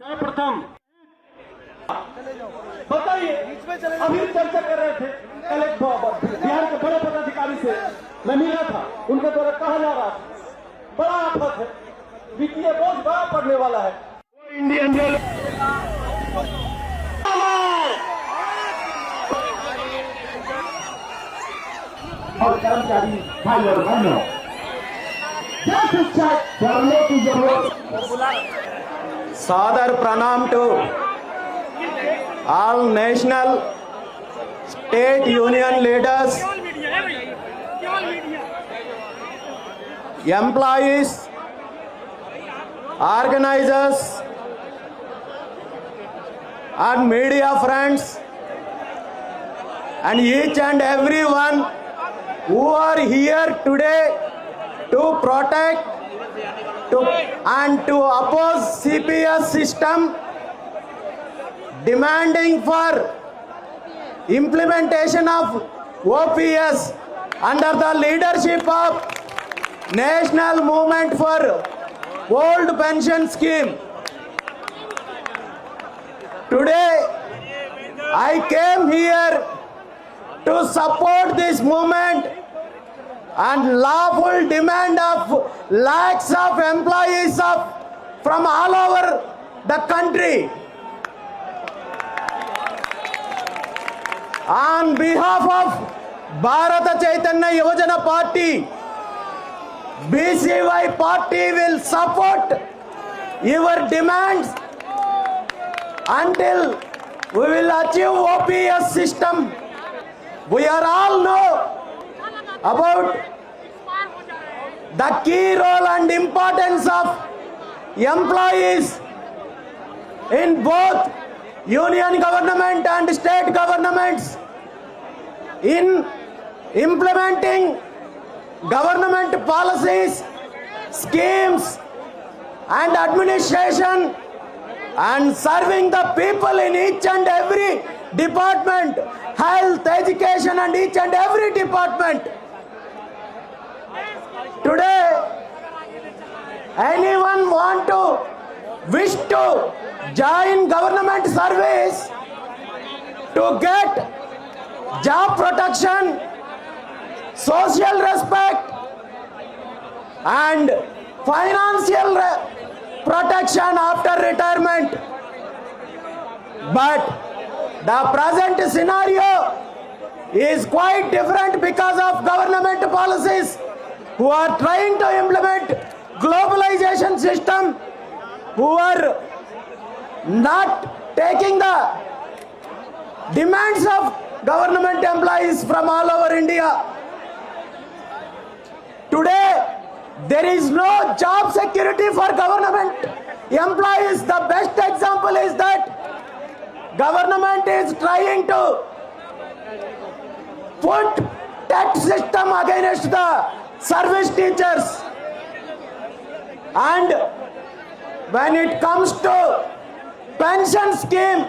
सर्वप्रथम बताइए अभी चर्चा कर रहे थे कल एक बिहार के बड़े पदाधिकारी से मैं मिला था उनके द्वारा कहा जा रहा था। बड़ा आफत है वित्तीय बोझ बड़ा पड़ने वाला है। इंडियन रेल और कर्मचारी भाई और बहनों जब शिक्षा करने की ज़रूरत సాదర్ Pranam to all national state union leaders employees organisers and media friends and each and everyone who are here today to protect to and to oppose CPS system demanding for implementation of OPS under the leadership of National Movement for Old Pension Scheme. Today I came here to support this movement and lawful demand of lakhs of employees of from all over the country. On behalf of bharata chaitanya yovajana party bcy party will support your demands until we will achieve ops system. We are all know about the key role and importance of employees in both union government and state governments in implementing government policies schemes and administration and serving the people in each and every department health education and each and every department today anyone want to wish to join government service to get job protection social respect and financial protection after retirement? But the present scenario is quite different because of government policies who are trying to implement globalization system who are not taking the demands of government employees from all over india. Today there is no job security for government employees. The best example is that government is trying to put tax system against the service teachers. And when it comes to pension scheme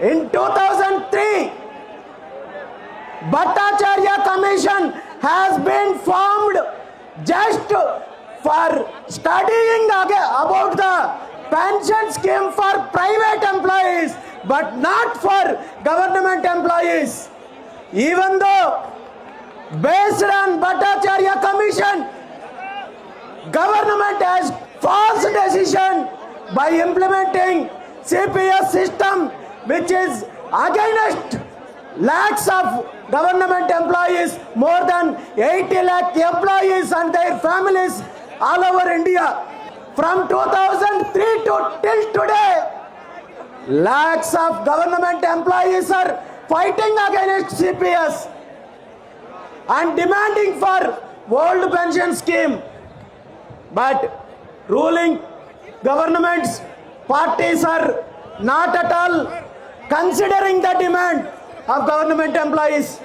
in 2003 bhattacharya commission has been formed just for studying about the pension scheme for private employees but not for government employees. Even though based on bhattacharya commission government has false decision by implementing cps system which is against lakhs of government employees more than 80 lakh employees and their families all over india. From 2003 to till today lakhs of government employees are fighting against cps and demanding for world pension scheme. But ruling governments parties are not at all considering the demand of government employees.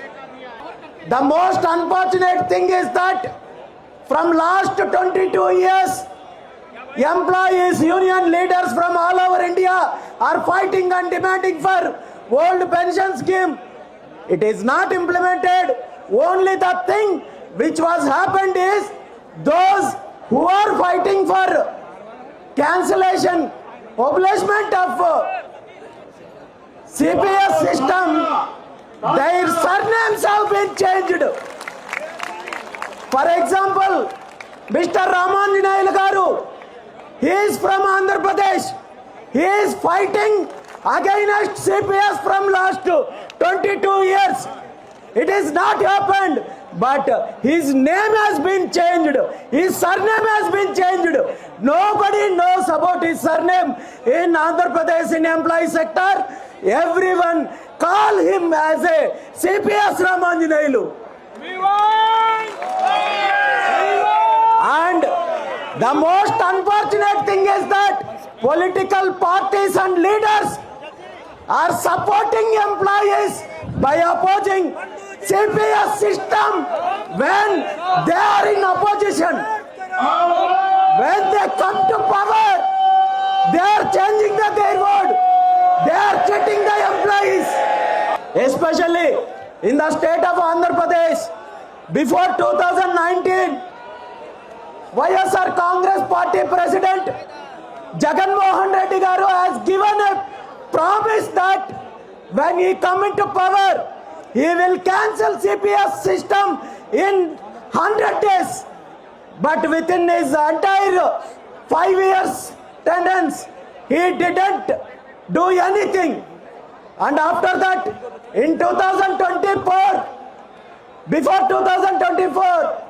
The most unfortunate thing is that from last 22 years employees union leaders from all over india are fighting and demanding for world pension scheme. It is not implemented only the thing which was happened is those who are fighting for cancellation establishment of uh, CPS system, their surnames have been changed. For example, Mr. Garu, he is from Andhra Pradesh. He is fighting against CPS from last 22 years. It is not happened, but his name has been changed. His surname has been changed. Nobody knows about his surname in Andhra Pradesh in employee sector. Everyone call him as a CPS Ramanjanailu. And the most unfortunate thing is that political parties and leaders are supporting employees by opposing CPS system when they are in opposition. When they come to power, they are changing the, their word. They are cheating the employees. Especially in the state of Andhra Pradesh, before 2019, YSR Congress Party President Jagan Mohan Reddy Garu has given a promise that when he come into power, he will cancel CPS system in 100 days. But within his entire five years tenants, he didn't do anything. And after that, in 2024, before 2024,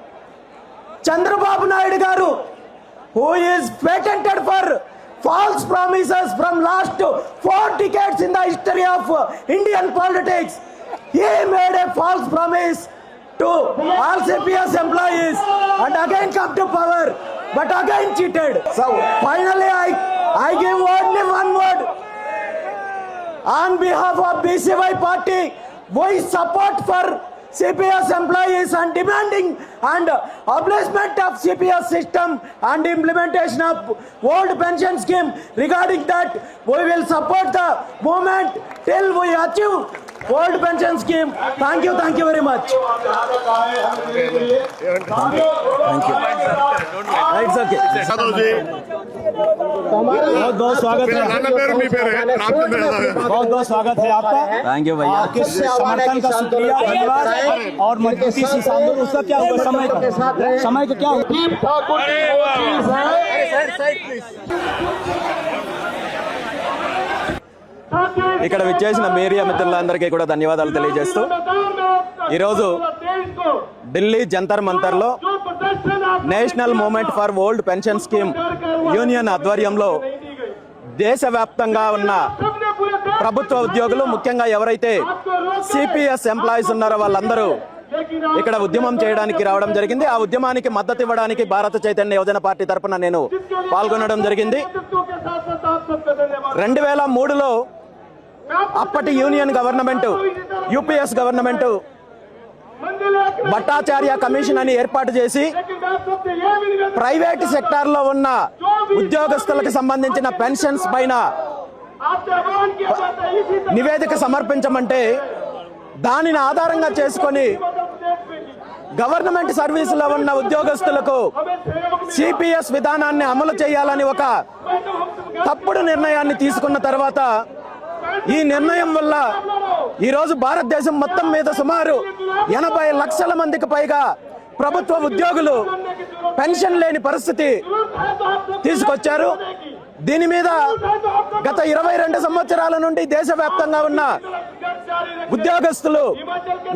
Chandrababu Naidu Garu, who is patented for false promises from last four decades in the history of Indian politics. He made a false promise to all CPS employees and again come to power, but again cheated. So finally, I, I give only one word. On behalf of BCY party, we support for CPS employees and demanding and abolishment of CPS system and implementation of old pension scheme. Regarding that, we will support the movement till we achieve old pension scheme. Thank you, thank you very much. It's okay. Yadav ji बहुत बहुत स्वागत मेरा है नाना पेर मी पेर है रामचंद्र यादव है बहुत बहुत स्वागत है आपका Thank you, भैया. आपके समर्थन का शुक्रिया धन्यवाद और मजबूती से सामने उसका क्या हुआ समय का समय का क्या हुआ ఇక్కడ విచ్చేసిన మీడియా మిత్రులందరికీ కూడా ధన్యవాదాలు తెలియజేస్తూ ఈరోజు Delhi Jantar మంతర్లో national moment for old pension scheme union ఆధ్వర్యంలో దేశవ్యాప్తంగా ఉన్న ప్రభుత్వ ఉద్యోగులు ముఖ్యంగా ఎవరైతే సిపిఎస్ ఎంప్లాయీస్ ఉన్నారో వాళ్ళందరూ ఇక్కడ ఉద్యమం చేయడానికి రావడం జరిగింది. ఆ ఉద్యమానికి మద్దతు ఇవ్వడానికి భారత చైతన్య యువజన పార్టీ తరఫున నేను పాల్గొనడం జరిగింది. రెండు వేల మూడులో అప్పటి union government UPS government Bhattacharya commission అని ఏర్పాటు చేసి ప్రైవేట్ సెక్టార్లో ఉన్న ఉద్యోగస్తులకు సంబంధించిన పెన్షన్స్ పైన నివేదిక సమర్పించమంటే దానిని ఆధారంగా చేసుకొని గవర్నమెంట్ సర్వీసులో ఉన్న ఉద్యోగస్తులకు సిపిఎస్ విధానాన్ని అమలు చేయాలని ఒక తప్పుడు నిర్ణయాన్ని తీసుకున్న తర్వాత ఈ నిర్ణయం వల్ల ఈరోజు భారతదేశం మొత్తం మీద సుమారు ఎనభై లక్షల మందికి పైగా ప్రభుత్వ ఉద్యోగులు పెన్షన్ లేని పరిస్థితి తీసుకొచ్చారు. దీని మీద గత ఇరవై రెండు సంవత్సరాల నుండి దేశవ్యాప్తంగా ఉన్న ఉద్యోగస్తులు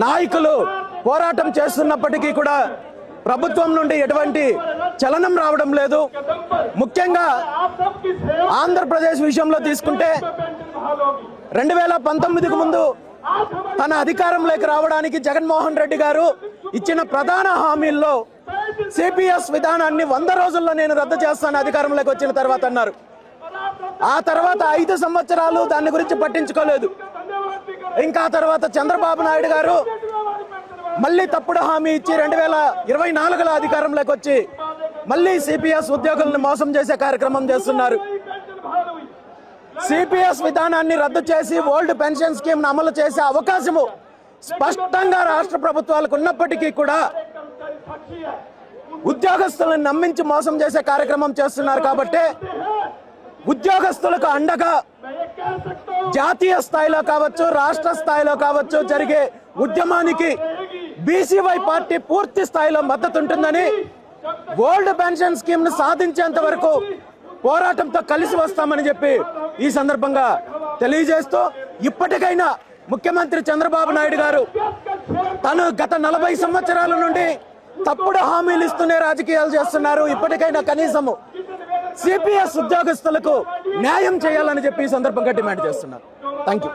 నాయకులు పోరాటం చేస్తున్నప్పటికీ కూడా ప్రభుత్వం నుండి ఎటువంటి చలనం రావడం లేదు. ముఖ్యంగా ఆంధ్రప్రదేశ్ విషయంలో తీసుకుంటే రెండు వేల పంతొమ్మిదికి ముందు తన అధికారంలోకి రావడానికి జగన్మోహన్ రెడ్డి గారు ఇచ్చిన ప్రధాన హామీల్లో సిపిఎస్ విధానాన్ని వంద రోజుల్లో నేను రద్దు చేస్తాను అధికారంలోకి వచ్చిన తర్వాత అన్నారు. ఆ తర్వాత ఐదు సంవత్సరాలు దాని గురించి పట్టించుకోలేదు. ఇంకా తర్వాత చంద్రబాబు నాయుడు గారు మళ్ళీ తప్పుడు హామీ ఇచ్చి రెండు వేల ఇరవై నాలుగులో అధికారంలోకి వచ్చి మళ్ళీ సిపిఎస్ ఉద్యోగులను మోసం చేసే కార్యక్రమం చేస్తున్నారు. సిపిఎస్ విధానాన్ని రద్దు చేసి ఓల్డ్ పెన్షన్ స్కీమ్ను అమలు చేసే అవకాశము స్పష్టంగా రాష్ట్ర ప్రభుత్వాలకు ఉన్నప్పటికీ కూడా ఉద్యోగస్తులను నమ్మించి మోసం చేసే కార్యక్రమం చేస్తున్నారు కాబట్టి ఉద్యోగస్తులకు అండగా జాతీయ స్థాయిలో కావచ్చు రాష్ట్ర స్థాయిలో కావచ్చు జరిగే ఉద్యమానికి బీసీవై పార్టీ పూర్తి స్థాయిలో మద్దతు ఉంటుందని ఓల్డ్ పెన్షన్ స్కీమ్ను సాధించేంత వరకు పోరాటంతో కలిసి వస్తామని చెప్పి ఈ సందర్భంగా తెలియజేస్తూ ఇప్పటికైనా ముఖ్యమంత్రి చంద్రబాబు నాయుడు గారు తను గత నలభై సంవత్సరాల నుండి తప్పుడు హామీలు ఇస్తూనే రాజకీయాలు చేస్తున్నారు. ఇప్పటికైనా కనీసము సిపిఎస్ ఉద్యోగస్తులకు న్యాయం చేయాలని చెప్పి ఈ సందర్భంగా డిమాండ్ చేస్తున్నారు. Thank you